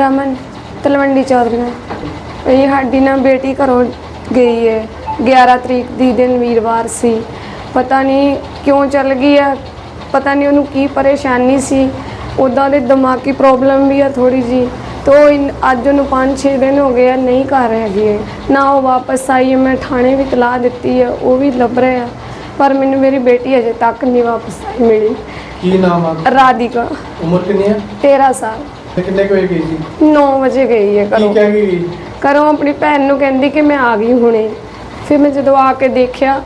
ਰਮਨ ਤਲਵੰਡੀ ਚੌਧਰੀਆਂ ਇਹ ਸਾਡੀ ਨਾ ਬੇਟੀ ਘਰੋਂ ਗਈ ਹੈ 11 ਤਰੀਕ ਦੀ ਦਿਨ ਵੀਰਵਾਰ ਸੀ। ਪਤਾ ਨਹੀਂ ਕਿਉਂ ਚੱਲ ਗਈ ਆ। ਪਤਾ ਨਹੀਂ ਉਹਨੂੰ ਕੀ ਪਰੇਸ਼ਾਨੀ ਸੀ। ਉੱਦਾਂ ਦੇ ਦਿਮਾਗੀ ਪ੍ਰੋਬਲਮ ਵੀ ਆ ਥੋੜੀ ਜੀ ਤੋ ਅੱਜ ਉਹਨੂੰ 5-6 ਦਿਨ ਹੋ ਗਏ ਆ ਨਹੀਂ ਘਰ ਹੈਗੀ। ਹੈ ਨਾ ਉਹ ਵਾਪਸ ਆਈ ਹੈ ਮੈਂ ਥਾਣੇ ਵੀ ਤਲਾਹ ਦਿੱਤੀ ਹੈ ਉਹ ਵੀ ਲੱਭ ਰਹੇ। ਆ ਪਰ ਮੈਨੂੰ ਮੇਰੀ ਬੇਟੀ ਅਜੇ ਤੱਕ ਨਹੀਂ ਵਾਪਸ ਆਈ ਮਿਲੀ। ਕੀ ਨਾਮ ਆ? ਰਾਧਿਕਾ। ਉਮਰ ਕਿੰਨੀ ਹੈ 13 ਸਾਲ। ਤੇ ਕਿੰਨੇ ਕੁ ਵਜੇ ਗਈ ਸੀ? 9 ਵਜੇ ਗਈ ਹੈ ਕੀ ਘਰੋਂ। ਕਹਿ ਕੇ ਗਈ? ਘਰੋਂ ਆਪਣੀ ਭੈਣ ਨੂੰ ਕਹਿੰਦੀ ਕਿ ਮੈਂ ਆ ਗਈ ਹੁਣੇ। ਫਿਰ ਮੈਂ ਜਦੋਂ ਆ ਕੇ ਦੇਖਿਆ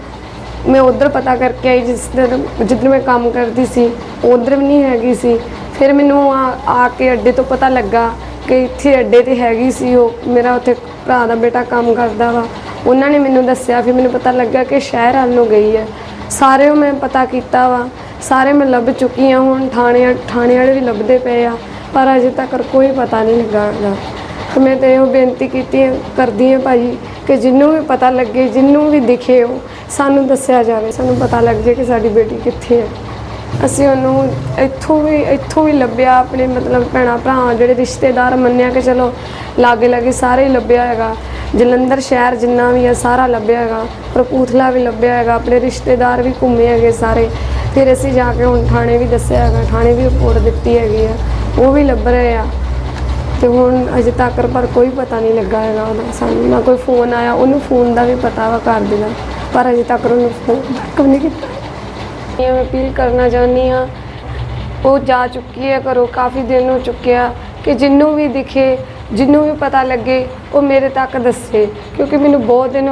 ਮੈਂ ਉਧਰ ਪਤਾ ਕਰਕੇ ਆਈ ਜਿਸ ਦਿਨ ਜਿੱਧਰ ਮੈਂ ਕੰਮ ਕਰਦੀ ਸੀ ਉਧਰ ਵੀ ਨਹੀਂ ਹੈਗੀ ਸੀ। ਫਿਰ ਮੈਨੂੰ ਆ ਆ ਕੇ ਅੱਡੇ ਤੋਂ ਪਤਾ ਲੱਗਾ ਕਿ ਇੱਥੇ ਅੱਡੇ ਤੇ ਹੈਗੀ ਸੀ ਉਹ ਮੇਰਾ ਉੱਥੇ ਭਰਾ ਦਾ ਬੇਟਾ ਕੰਮ ਕਰਦਾ ਵਾ। ਉਹਨਾਂ ਨੇ ਮੈਨੂੰ ਦੱਸਿਆ ਫਿਰ ਮੈਨੂੰ ਪਤਾ ਲੱਗਾ ਕਿ ਸ਼ਹਿਰ ਵੱਲ ਨੂੰ ਗਈ ਹੈ। ਸਾਰੇ ਮੈਂ ਪਤਾ ਕੀਤਾ ਵਾ। ਸਾਰੇ ਮੈਂ ਲੱਭ ਚੁੱਕੀ ਹਾਂ ਹੁਣ ਥਾਣੇ ਥਾਣੇ ਵਾਲੇ ਵੀ ਲੱਭਦੇ ਪਏ ਆ। ਪਰ ਅਜੇ ਤੱਕ ਕੋਈ ਪਤਾ ਨਹੀਂ ਲੱਗਾ ਹੈਗਾ। ਤੇ ਮੈਂ ਤੇ ਉਹ ਬੇਨਤੀ ਕੀਤੀ ਹੈ, ਕਰਦੀ ਹਾਂ ਭਾਜੀ ਕਿ ਜਿੰਨੂੰ ਵੀ ਪਤਾ ਲੱਗੇ, ਜਿੰਨੂੰ ਵੀ ਦਿਖੇ ਉਹ ਸਾਨੂੰ ਦੱਸਿਆ ਜਾਵੇ, ਸਾਨੂੰ ਪਤਾ ਲੱਗ ਜੇ ਕਿ ਸਾਡੀ ਬੇਟੀ ਕਿੱਥੇ ਹੈ। ਅਸੀਂ ਉਹਨੂੰ ਇੱਥੋਂ ਵੀ ਇੱਥੋਂ ਵੀ ਲੱਭਿਆ, ਆਪਣੇ ਮਤਲਬ ਭੈਣਾਂ ਭਰਾ ਜਿਹੜੇ ਰਿਸ਼ਤੇਦਾਰ ਮੰਨਿਆ ਕਿ ਚਲੋ ਲਾਗੇ ਲਾਗੇ ਸਾਰੇ ਹੀ ਲੱਭਿਆ ਹੈਗਾ। ਜਲੰਧਰ ਸ਼ਹਿਰ ਜਿੰਨਾ ਵੀ ਹੈ, ਸਾਰਾ ਲੱਭਿਆ ਹੈਗਾ। ਪ੍ਰਪੂਥਲਾ ਵੀ ਲੱਭਿਆ ਹੈਗਾ, ਆਪਣੇ ਰਿਸ਼ਤੇਦਾਰ ਵੀ ਘੁੰਮੇ ਹੈਗੇ ਸਾਰੇ। ਫਿਰ ਅਸੀਂ ਜਾ ਕੇ ਹੁਣ ਥਾਣੇ ਵੀ ਦੱਸਿਆ ਹੈਗਾ, ਥਾਣੇ ਵੀ ਰਿਪੋਰਟ ਦਿੱਤੀ ਹੈਗੀ ਆ। ਉਹ ਵੀ ਲੱਭ ਰਹੇ ਆ। ਤੇ ਹੁਣ ਅਜੇ ਤੱਕ ਪਰ ਕੋਈ ਪਤਾ ਨਹੀਂ ਲੱਗਾ ਹੈਗਾ ਉਹਦਾ। ਸਾਨੂੰ ਨਾ ਕੋਈ ਫੋਨ ਆਇਆ, ਉਹਨੂੰ ਫੋਨ ਦਾ ਵੀ ਪਤਾ ਵਾ ਕਰ ਦੇਣਾ ਪਰ ਅਜੇ ਤੱਕ ਉਹਨੂੰ ਫੋਨ ਬੈਕ ਨਹੀਂ ਕੀਤਾ। ਇਹ ਮੈਂ ਅਪੀਲ ਕਰਨਾ ਚਾਹੁੰਦੀ ਹਾਂ। ਉਹ ਜਾ ਚੁੱਕੀ ਹੈ ਘਰੋਂ, ਕਾਫੀ ਦਿਨ ਹੋ ਚੁੱਕਿਆ ਕਿ ਜਿੰਨੂੰ ਵੀ ਦਿਖੇ, ਜਿੰਨੂੰ ਵੀ ਪਤਾ ਲੱਗੇ, ਉਹ ਮੇਰੇ ਤੱਕ ਦੱਸੇ। ਕਿਉਂਕਿ ਮੈਨੂੰ ਬਹੁਤ ਦਿਨ